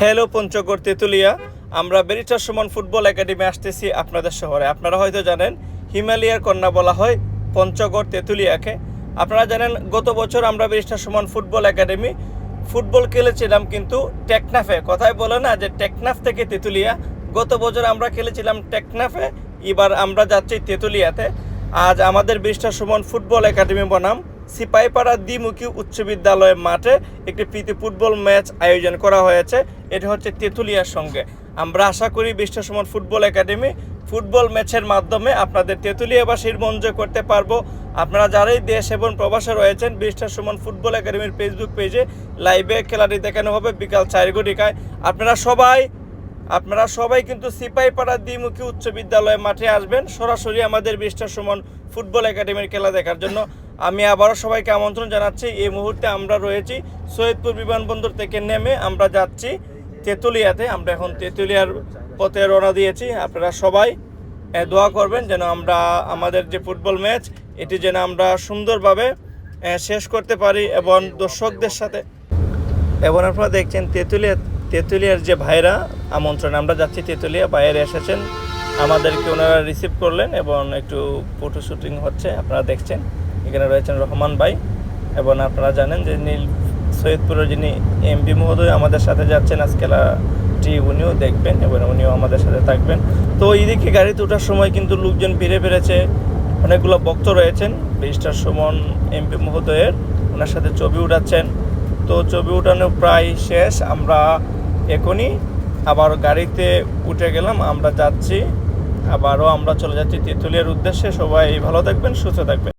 Hello Panchagarh Tetulia. আমরা বেরিটার Suman football academy আসতেছি আপনাদের শহরে। আপনারা হয়তো জানেন, হিমালয়ার কন্যা বলা হয় পঞ্চগড় তেঁতুলিয়াকে। আপনারা জানেন, গত বছর আমরা barrister Suman football academy football খেলেছিলাম, কিন্তু টেকনাফে। কথায় বলে না যে টেকনাফ থেকে তেঁতুলিয়া। গত বছর আমরা খেলেছিলাম টেকনাফে, এবার আমরা যাচ্ছি তেঁতুলিয়াতে। আজ আমাদের বেরিস্টার সুমন ফুটবল একাডেমি বনাম। সিপাহীপাড়া দ্বিমুখী উচ্চ বিদ্যালয়ের মাঠে একটি প্রীতি ফুটবল ম্যাচ আয়োজন করা হয়েছে। এটা হচ্ছে তেঁতুলিয়ার সঙ্গে। আমরা আশা করি বিশ্ব সমান ফুটবল একাডেমি ফুটবল ম্যাচের মাধ্যমে আপনাদের তেঁতুলিয়াবাসীর মন জয় করতে পারব। আপনারা যারাই দেশ এবং প্রবাসে রয়েছেন, বিশ্ব সমান ফুটবল একাডেমির ফেসবুক পেজে লাইভে খেলাটি দেখানো হবে বিকাল চার ঘটিকায়। আপনারা সবাই আপনারা সবাই কিন্তু সিপাইপাড়া দ্বিমুখী উচ্চ বিদ্যালয় মাঠে আসবেন। সরাসরি আমাদের বিশটার সমান ফুটবল একাডেমির খেলা দেখার জন্য। আমি আবারও সবাইকে আমন্ত্রণ জানাচ্ছি। এই মুহূর্তে আমরা রয়েছি সৈয়দপুর বিমানবন্দর থেকে নেমে আমরা যাচ্ছি তেঁতুলিয়াতে। আমরা এখন তেঁতুলিয়ার পথে রওনা দিয়েছি। আপনারা সবাই দোয়া করবেন যেন আমরা আমাদের যে ফুটবল ম্যাচ, এটি যেন আমরা সুন্দরভাবে শেষ করতে পারি এবং দর্শকদের সাথে। এবং আপনারা দেখছেন তেঁতুলিয়া তেঁতুলিয়ার যে ভাইরা, আমন্ত্রণ আমরা যাচ্ছি তেঁতুলিয়া, বাইরে এসেছেন। আমাদেরকে ওনারা রিসিভ করলেন এবং একটু ফটো শুটিং হচ্ছে, আপনারা দেখছেন। এখানে রয়েছেন রহমান ভাই এবং আপনারা জানেন যে নীল সৈয়দপুরের যিনি এমপি মহোদয় আমাদের সাথে যাচ্ছেন আজ খেলাটি উনিও দেখবেন এবং উনিও আমাদের সাথে থাকবেন। তো এইদিকে গাড়িতে ওঠার সময় কিন্তু লোকজন ভিড়ে ফেলেছে অনেকগুলো বক্ত রয়েছেন। ব্যারিস্টার সুমন এমপি মহোদয়ের, ওনার সাথে ছবি উঠাচ্ছেন। তো ছবি উঠানো প্রায় শেষ, আমরা এখনই আবার গাড়িতে উঠে গেলাম, আমরা যাচ্ছি। আবারও আমরা চলে যাচ্ছি তেঁতুলিয়ার উদ্দেশ্যে। সবাই ভালো থাকবেন, সুস্থ থাকবেন।